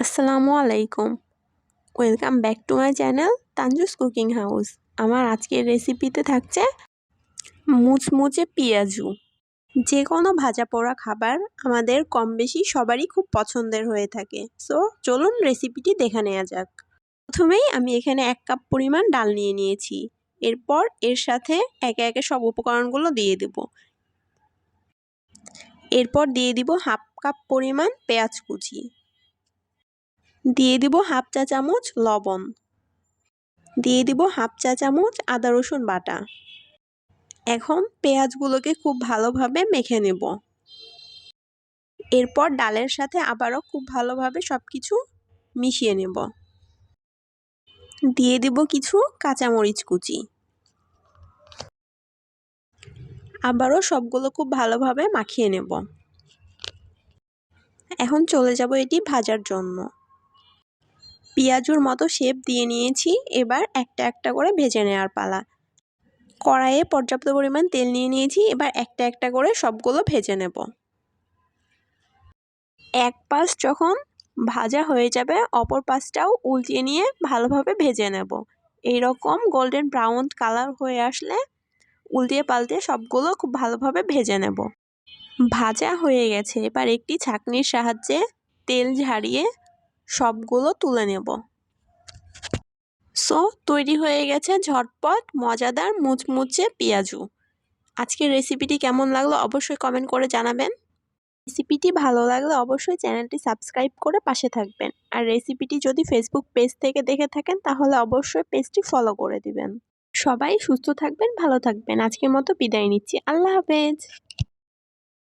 আসসালামু আলাইকুম। Welcome back to my channel Tanju's cooking house আমার আজকের রেসিপিতে থাকছে মুচমুচে পেঁয়াজু। যে কোনো ভাজা পোড়া খাবার আমাদের কম বেশি সবারই খুব পছন্দের হয়ে থাকে। সো চলুন রেসিপিটি দেখে নেওয়া যাক। প্রথমেই আমি এখানে এক কাপ পরিমাণ ডাল নিয়ে নিয়েছি। এরপর এর সাথে একে একে সব উপকরণগুলো দিয়ে দেব। এরপর দিয়ে দিব হাফ কাপ পরিমাণ পেঁয়াজ কুচি। দিয়ে দিব হাফ চা চামচ লবণ। দিয়ে দিব হাফ চা চামচ আদা রসুন বাটা। এখন পেঁয়াজগুলোকে খুব ভালোভাবে মেখে নেব। এরপর ডালের সাথে আবারও খুব ভালোভাবে সব কিছু মিশিয়ে নেব। দিয়ে দিব কিছু কাঁচামরিচ কুচি। আবারও সবগুলো খুব ভালোভাবে মাখিয়ে নেব। এখন চলে যাব এটি ভাজার জন্য। পেঁয়াজুর মতো শেপ দিয়ে নিয়েছি। এবার একটা একটা করে ভেজে নেওয়ার পালা। কড়াইয়ে পর্যাপ্ত পরিমাণ তেল নিয়ে নিয়েছি। এবার একটা একটা করে সবগুলো ভেজে নেব। এক পাশ যখন ভাজা হয়ে যাবে, অপর পাশটাও উল্টিয়ে নিয়ে ভালোভাবে ভেজে নেব। এইরকম গোল্ডেন ব্রাউন কালার হয়ে আসলে উল্টিয়ে পাল্টে সবগুলো খুব ভালোভাবে ভেজে নেব। ভাজা হয়ে গেছে। এবার একটি ছাঁকনির সাহায্যে তেল ঝারিয়ে সবগুলো তুলে নেব। সো তৈরি হয়ে গেছে ঝটপট, মজাদার, মুচমুচে পেঁয়াজু। আজকের রেসিপিটি কেমন লাগল অবশ্যই কমেন্ট করে জানাবেন। রেসিপিটি ভালো লাগলে অবশ্যই চ্যানেলটি সাবস্ক্রাইব করে পাশে থাকবেন। আর রেসিপিটি যদি ফেসবুক পেজ থেকে দেখে থাকেন, তাহলে অবশ্যই পেজটি ফলো করে দিবেন। সবাই সুস্থ থাকবেন, ভালো থাকবেন। আজকের মতো বিদায় নিচ্ছি। আল্লাহ হাফেজ।